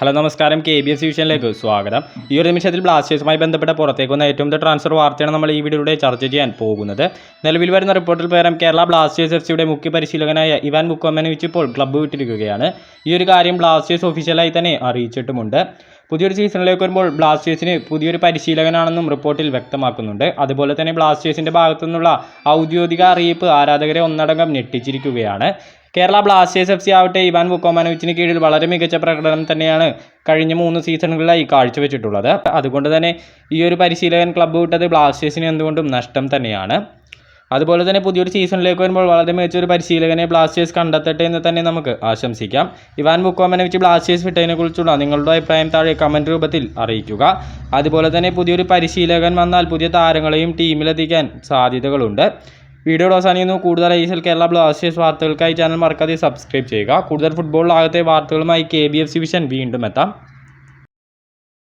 Hello നമസ്കാരം. K B S വിഷനിലേക്ക് സ്വാഗതം. ഈ ഒരു നിമിഷത്തിൽ ബ്ലാസ്റ്റേഴ്സുമായി ബന്ധപ്പെട്ട പുറത്തേക്ക് വന്ന ഏറ്റവും ട്രാൻസ്ഫർ വാർത്തയാണ് നമ്മൾ ഈ വീഡിയോയിലൂടെ ചർച്ച ചെയ്യാൻ പോകുന്നത്. നിലവിൽ വരുന്ന റിപ്പോർട്ടിൽ പ്രകാരം കേരള ബ്ലാസ്റ്റേഴ്സ് എഫ് സിയുടെ മുഖ്യ പരിശീലകനായ ഇവാൻ മുക്കോമനോവിച്ച് ഇപ്പോൾ ക്ലബ്ബ് വിട്ടിരിക്കുകയാണ്. ഈ ഒരു കാര്യം ബ്ലാസ്റ്റേഴ്സ് ഒഫീഷ്യലായി തന്നെ അറിയിച്ചിട്ടുമുണ്ട്. പുതിയൊരു സീസണിലേക്ക് വരുമ്പോൾ ബ്ലാസ്റ്റേഴ്സിന് പുതിയൊരു പരിശീലകനാണെന്നും റിപ്പോർട്ടിൽ വ്യക്തമാക്കുന്നുണ്ട്. അതുപോലെ തന്നെ ബ്ലാസ്റ്റേഴ്സിന്റെ ഭാഗത്തു നിന്നുള്ള ഔദ്യോഗിക അറിയിപ്പ് ആരാധകരെ ഒന്നടങ്കം ഞെട്ടിച്ചിരിക്കുകയാണ്. കേരള ബ്ലാസ്റ്റേഴ്സ് എഫ് സി ആവട്ടെ ഇവാൻ വുക്കോമാനോവിച്ചിന് കീഴിൽ വളരെ മികച്ച പ്രകടനം തന്നെയാണ് കഴിഞ്ഞ മൂന്ന് സീസണുകളിലായി കാഴ്ചവെച്ചിട്ടുള്ളത്. അതുകൊണ്ട് തന്നെ ഈ ഒരു പരിശീലകൻ ക്ലബ്ബ് വിട്ടത് ബ്ലാസ്റ്റേഴ്സിന് എന്തുകൊണ്ടും നഷ്ടം തന്നെയാണ്. അതുപോലെ തന്നെ പുതിയൊരു സീസണിലേക്ക് വരുമ്പോൾ വളരെ മികച്ച ഒരു പരിശീലകനെ ബ്ലാസ്റ്റേഴ്സ് കണ്ടെത്തട്ടെ എന്ന് തന്നെ നമുക്ക് ആശംസിക്കാം. ഇവാൻ മുക്കോമനവിച്ച് ബ്ലാസ്റ്റേഴ്സ് വിട്ടതിനെക്കുറിച്ചുള്ള നിങ്ങളുടെ അഭിപ്രായം താഴെ കമന്റ് രൂപത്തിൽ അറിയിക്കുക. അതുപോലെ തന്നെ പുതിയൊരു പരിശീലകൻ വന്നാൽ പുതിയ താരങ്ങളെയും ടീമിലെത്തിക്കാൻ സാധ്യതകളുണ്ട്. വീഡിയോ അവസാനിക്കുന്നു. കൂടുതൽ I S L Kerala Blasters വാർത്തകൾക്കായി ചാനൽ മറക്കാതെ സബ്സ്ക്രൈബ് ചെയ്യുക. കൂടുതൽ ഫുട്ബോൾ ആകത്തെ വാർത്തകളുമായി K B F C vision വീണ്ടും എത്താം.